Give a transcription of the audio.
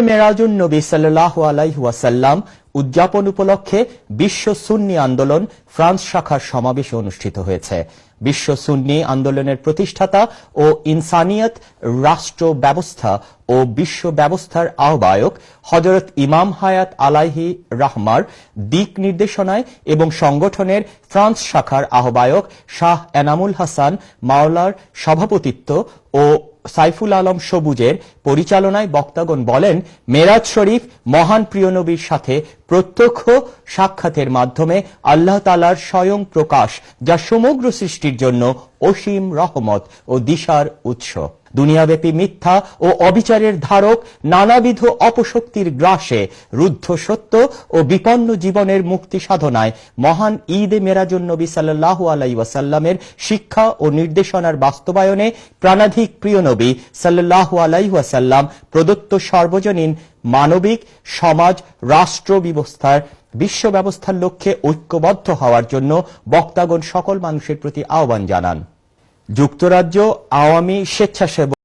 মেরাজুন নবী সাল্লাহ আলাইহাসাল্লাম উদযাপন উপলক্ষে বিশ্ব সুন্নি আন্দোলন ফ্রান্স শাখার সমাবেশ অনুষ্ঠিত হয়েছে। বিশ্ব সুন্নি আন্দোলনের প্রতিষ্ঠাতা ও ইনসানিয়ত রাষ্ট্র ব্যবস্থা ও বিশ্ব ব্যবস্থার আহ্বায়ক হজরত ইমাম হায়াত আলাইহি রাহমার দিক নির্দেশনায় এবং সংগঠনের ফ্রান্স শাখার আহ্বায়ক শাহ এনামুল হাসান মাওলার সভাপতিত্ব ও সাইফুল আলম সবুজের পরিচালনায় বক্তাগণ বলেন, মেরাজ শরীফ মহান প্রিয়নবীর সাথে প্রত্যক্ষ সাক্ষাতের মাধ্যমে আল্লাহ তালার স্বয়ং প্রকাশ, যা সমগ্র সৃষ্টির জন্য অসীম রহমত ও দিশার উৎস। দুনিয়াব্যাপী মিথ্যা ও অবিচারের ধারক নানাবিধ অপশক্তির গ্রাসে রুদ্ধ সত্য ও বিপন্ন জীবনের মুক্তি সাধনায় মহান ঈদে মেরাজুন নবী সাল্লাহ আলাই ওয়াসাল্লামের শিক্ষা ও নির্দেশনার বাস্তবায়নে প্রাণাধিক প্রিয় নবী সাল্লাহ আলাই ওয়াসাল্লাম প্রদত্ত সর্বজনীন মানবিক, সমাজ, রাষ্ট্র ব্যবস্থার, বিশ্ব ব্যবস্থার লক্ষ্যে ঐক্যবদ্ধ হওয়ার জন্য বক্তাগণ সকল মানুষের প্রতি আহ্বান জানান। যুক্তরাজ্য আওয়ামী স্বেচ্ছাসেবক